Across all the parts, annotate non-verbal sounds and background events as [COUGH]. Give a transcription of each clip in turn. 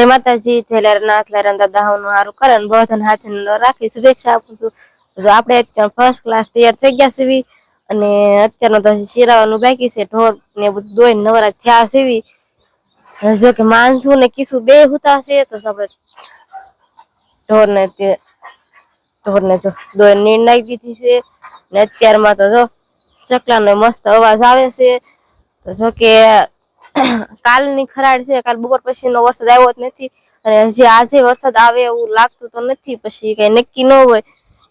જય માતાજી, જય લેરનાથ લેરન દાદા, હું હારું કરે ને બધાને હાથે રાખી શુભેચ્છા આપું છું. જો આપણે અત્યારે ફર્સ્ટ ક્લાસ તૈયાર થઈ ગયા સીવી અને અત્યારનો તો શિરાવાનું બાકી છે, ઢોર ને બધું દોઈને નવરા થયા સીવી જો કે માનસું ને કીસું બે હુતા છે, તો આપણે ઢોર ને તે ઢોર ને તો દોઈ નીણ નાખી દીધી છે. ને અત્યારમાં તો જો ચકલાનો મસ્ત અવાજ આવે છે. તો જો કે [COUGHS] કાલની ખરાડ છે, કાલ બપોર પછીનો વરસાદ આવ્યો જ નથી. અને હજી આજે વરસાદ આવે એવું લાગતું તો નથી, પછી કઈ નક્કી ન હોય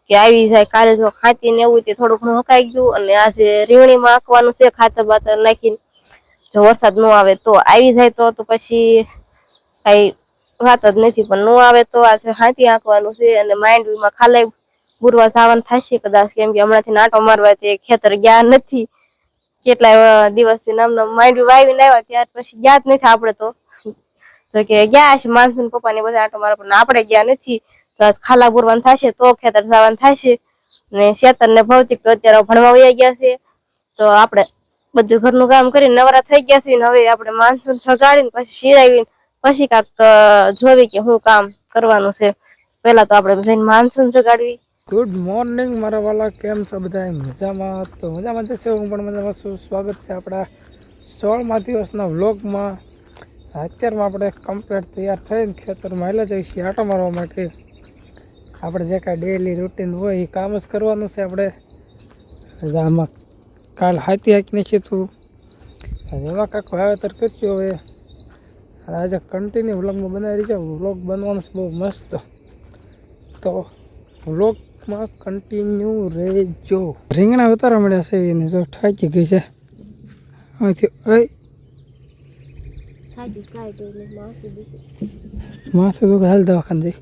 કે આવી જાય. કાલે જો ખાતી ને એવું તે થોડું ઘણું હકાઈ ગયું અને આજે રીવણીમાં આંકવાનું છે, ખાતર બાતર નાખીને. જો વરસાદ ન આવે તો આવી જાય તો તો પછી કઈ વાત જ નથી. પણ ન આવે તો આજે હાથી આંકવાનું છે અને માંડવીમાં ખાલી પૂરવા જવાનું થશે કદાચ. કેમ કે હમણાંથી નાટો મારવા તે ખેતર ગયા નથી. કેટલા દિવસથી નામ નામ માંડવી વાવીને આવ્યા, ત્યાર પછી ગયા નથી આપણે તો. તો કે ગયા છે માનસુન પપ્પા ને બધા આટો મારા પણ આપણે ગયા નથી. તો આજ ખાલા પૂરવાનું થશે, તો ખેતર જવાનું થશે. ને શેતર ને ભૌતિક તો અત્યારે ભણવા વયા ગયા છે. તો આપણે બધું ઘરનું કામ કરીને નવરા થઈ ગયા છે હવે આપણે માનસૂન સગાડીને પછી શિરાવીને પછી કાંક જોવી કે શું કામ કરવાનું છે. પહેલા તો આપણે જઈને માનસૂન સગાડવી. ગુડ મોર્નિંગ મારા વાલા, કેમ છો બધા? મજામાં? તો મજામાં જ છે, હું પણ મજામાં છું. સ્વાગત છે આપણા સોળમા દિવસના વ્લોગમાં. અત્યારમાં આપણે કમ્પ્લેટ તૈયાર થઈને ખેતરમાં આવેલા જઈએ છીએ આટો મારવા માટે. આપણે જે કાંઈ ડેલી રૂટીન હોય એ કામ જ કરવાનું છે આપણે. આમાં કાલ હાથી હાંકીને અને એમાં કાંક વાવેતર કરશું હવે. આજે કન્ટિન્યુ વ્લોગમાં બનાવી છે વ્લોગ બનવાનું છે બહુ મસ્ત. તો વ્લોગમાં કન્ટિન્યુ રહેજો. રીંગણા ઉતારવા મળ્યા છે એને જો થાકી ગઈ છે. અહીંથી ઓય. માથું દુઃખ. હાલ દવાખાને જઈ.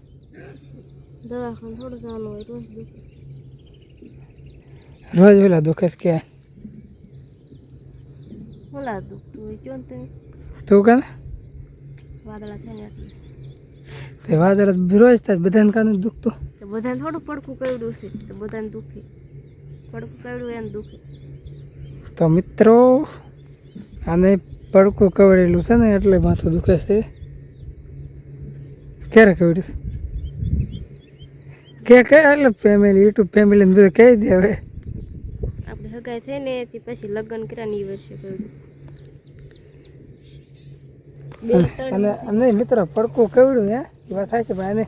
રોજ ઓલા દુખે છે કે? ઓલા દુખતું હોય ક્યાં તે? તું કાને? વાદળા તે વાદળ રોજ થાય બધાને કાને દુખતું. તો બધાને થોડું પડખું કર્યું છે તો બધાને દુખે. પડખું કવડું એને દુખે. તો મિત્રો આને પડકું કવડેલું છે ને એટલે માથું દુખે છે. ક્યારે કવડ્યું? કે કે એટલે ફેમિલી યુટ્યુબ ફેમિલીને બધું કહી દે હવે. આપણે હગાઈ થઈ ને એથી પછી લગ્ન કર્યા ની વર્ષે કવડ્યું. અને નહીં મિત્રો પડકું કવડ્યું હે. વાત થાય છે ભાઈ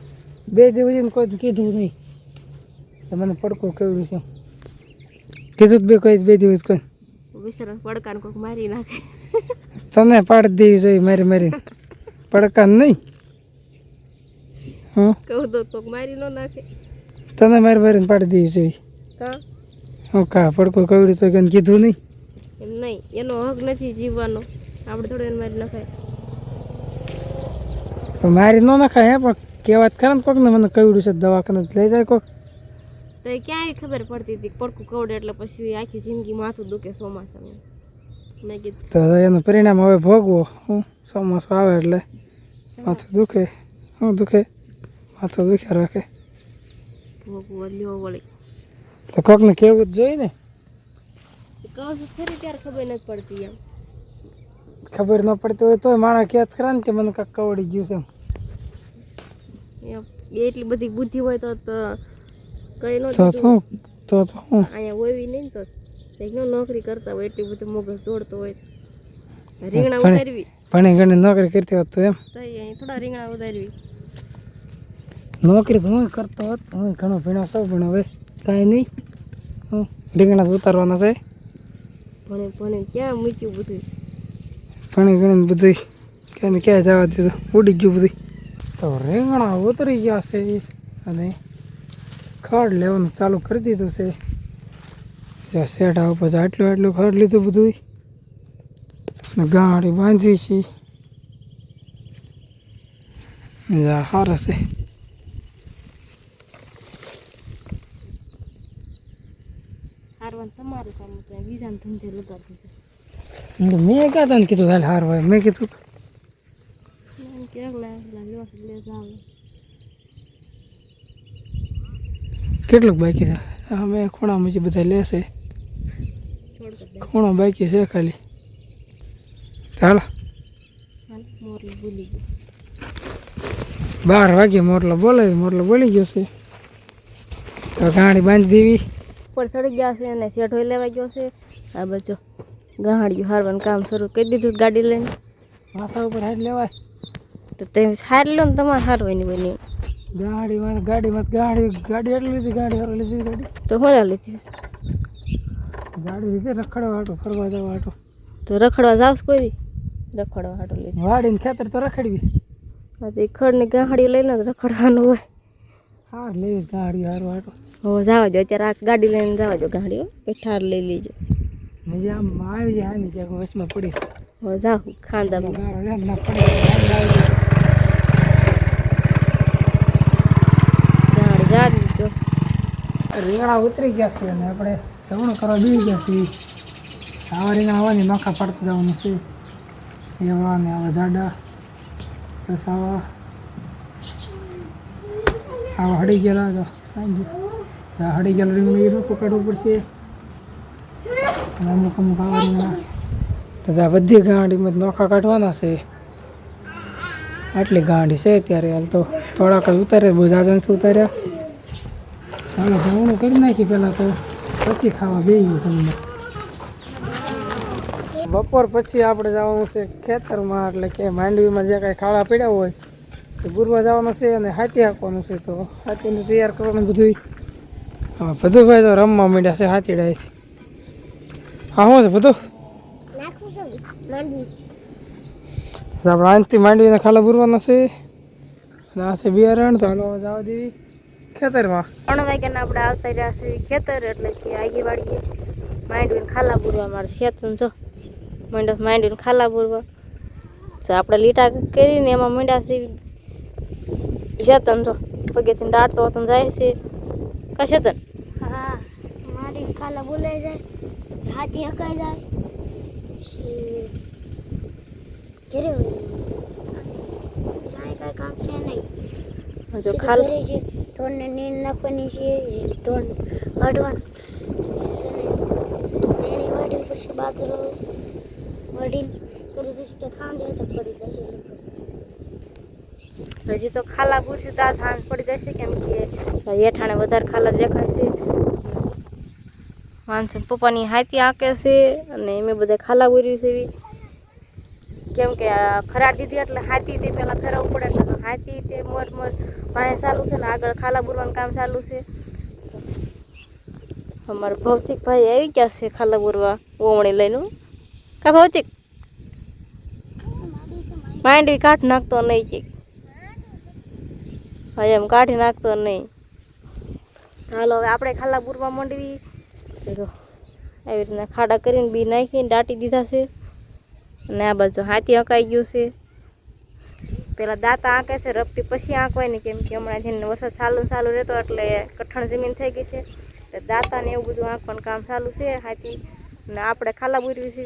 બે દિવસ કોઈ કીધું નહીં. તો મને પડકું કવડ્યું છે. કીધું બે કોઈ બે દિવસ કોઈ. પડકાને કોઈક મારી નાખે. તને પાડી દેવી જોઈએ મારી મારી પડકાન નહીં. હં? કહું તો કોઈક મારી ન નાખે. તને મારી મારીને પાડી દેવી જોઈએ કા હું કા પડકું કવડી તો કંઈ કીધું નહીં? એમ નહીં એનો હક નથી જીવવાનો. આપણે થોડું એને મારી નખાય. મારી ન નખાય હે પણ કહેવાત ખરા ને કોકને મને કવડ્યું છે દવાખાને લઈ જાય કોક. તો એ ક્યાંય ખબર પડતી હતી પડખું પડકું કવડે એટલે પછી આખી જિંદગી માથું દુખે ચોમાસામાં. મેં કીધું તો એનું પરિણામ હવે ભોગવો. હું ચોમાસું આવે એટલે માથું દુખે હું દુખે માથું દુખ્યા રાખે. ભોગવો લ્યો વળી. તો કોકને કહેવું જ જોઈએ ને. કહું છું ખરી ત્યારે ખબર નથી પડતી એમ. ખબર ન પડતી હોય તોય મારા કહેત ખરા ને કે મને કાંક કવડી ગયું છે એમ. એ એટલી બધી બુદ્ધિ હોય તો તો કઈ ન તો તો તો તો અહીંયા હોવી નહીં તો એક નોકરી કરતા હોય એટલી બધી મગજ દોડતો હોય. રીંગણા ભણે. ઉતારવી. ભણી ગણી નોકરી કરતી હોત તો એમ? તો અહીં થોડા રીંગણા ઉતારવી. નોકરી તો હું કરતો હોત હું ઘણો ભીણો સૌ પણ હવે કાંઈ નહીં. હું રીંગણા ઉતારવાના છે. ભણે ભણે ક્યાં મૂક્યું બધું ભણી ગણીને બધું ક્યાં ને ક્યાંય જવા દીધું? ઉડી ગયું બધું તો રીંગણા ઉતરી ગયા છે અને ખડ લેવાનું ચાલુ કરી દીધું છે. જ્યાં શેઢા ઉપર આટલું આટલું ખડ લીધું બધું ગાડી બાંધી છે. જા સારા છે. મેં ક્યાં તને કીધું હાલ હાર હોય મેં કીધું તું. એમ કે એકલા એકલા છે લે જાવ કેટલુંક બાકી છે? અમે ખૂણામાં જે બધા લેશે ખૂણો બાકી છે ખાલી. ચાલો બાર વાગે મોરલો બોલે મોરલો બોલી ગયો છે. તો ગાડી બાંધી દેવી ઉપર ચડી ગયા છે અને શેઠો લેવા ગયો છે. આ બચો ગાડીયું હારવાનું કામ શરૂ કરી દીધું ગાડી લઈને. માથા ઉપર હાથ લેવાય. તો તમે સારી લો ને તમારે સારું હારવાની બની. ગાડીમાં ગાડીમાં ગાડી ગાડી એટલી લીધી ગાડી હારો લીધી ગાડી. તો હું લીધી? ગાડી લીધી રખડવા હાટો ફરવા જવા હાટો. તો રખડવા જાવશ કોઈ? રખડવા હાટો લીધી. વાડીને ખેતર તો રખડવી પછી ખડની ગાડી લઈને રખડવાનું હોય. હાર લઈ ગાડી હારો હાટો. હો જવા દો અત્યારે આ ગાડી લઈને જવા દો ગાડી કે ઠાર લઈ લેજો. મજા આમ આવી જાય હાની જ્યાં વચમાં પડી. હો જાવ ખાંદામાં ગાળો લે ના પડી ગાડી આવી જાય. ગાડી જા દીધો રીંગણા ઉતરી ગયા છે અને આપણે ધવણ કરવા બી ગયા છીએ. આવા રીંગણા આવવાની નોખા પડતું જવાનું છે. એવા ને આવા જાડા પ્લસ આવા આવા હળી ગયેલા તો હડી ગયેલા રીંગણું એ લોકો કાઢવું પડશે. અમુક અમુક આવા રીંગણા તો આ બધી ગાંડીમાં નોખા કાઢવાના છે. આટલી ગાંડી છે ત્યારે હાલ તો થોડાક ઉતારે બહુ જાજા નથી ઉતાર્યા. ચાલો જમવાનું કરી નાખી પહેલાં તો પછી ખાવા બેસી જમવા. બપોર પછી આપણે જવાનું છે ખેતરમાં એટલે કે માંડવીમાં જે કાંઈ ખાડા પડ્યા હોય એ ગુરવા જવાનું છે અને હાથી હાંકવાનું છે. તો હાથીને તૈયાર કરવાનું બધું હા બધું ભાઈ તો રમવા માંડ્યા છે હાથી છે. હા શું છે બધું આપણે આજથી માંડવીને ખાલા બુરવાના છે. અને આ છે બિયારણ તો હાલો જવા દેવી. ખેતરમાં? ત્રણ વાગ્યાના આપણે આવતા રહ્યા છે ખેતર એટલે કે આગી વાળીએ. માંડવીને ખાલા પૂરવા મારે ખેતર જો. માંડવ માંડવીને ખાલા પૂરવા. તો આપણે લીટા કરીને એમાં મીંડા છે શેતન જો. પગેથી દાટતો હતો જાય છે. કા શેતન હા મારી ખાલા બોલાઈ જાય. હાથી હકાઈ જાય. પછી કાંઈ કાંઈ કામ છે નહીં જો ખાલ ઘરે છે ઢોરને નીંદ નાખવાની છે ઢોર વાઢવાનું એની વાડી પછી બાજરો વાઢીને કરી દઈશું કે થાં જાય તો પડી જશે હજી તો ખાલા પૂરશું તો આ સાંજ પડી જશે કેમ કે હેઠાણે વધારે ખાલા દેખાય છે માનસો પપ્પાની હાથી આંકે છે અને મેં બધા ખાલા પૂર્યું છે એવી કેમ કે આ ખરા દીધી એટલે હાથી તે પહેલાં ખરાવું પડે એટલે તો હાથી તે મોર મોર પાણી ચાલુ છે ને આગળ ખાલા બુરવાનું કામ ચાલુ છે. અમારા ભૌતિક ભાઈ આવી ગયા છે ખાલા બુરવા ઓમણી લઈને કા ભૌતિક? માંડવી કાઢ નાખતો નહીં કે. હા, એમ કાઢી નાખતો નહીં. હાલો, હવે આપણે ખાલા પૂરવા માંડવી. જો, આવી રીતના ખાડા કરીને બી નાખીને દાટી દીધા છે. અને આ બાજુ હાથી અકાઈ ગયું છે. પેલા દાંતા આંકે છે, રપટી પછી આંકવાય ને કેમ કે હમણાં જેને વરસાદ ચાલુ ચાલુ રહેતો એટલે કઠણ જમીન થઈ ગઈ છે. દાંતા ને એવું બધું આંકવાનું કામ ચાલુ છે હાથી. ને આપણે ખાલા બુરવી છે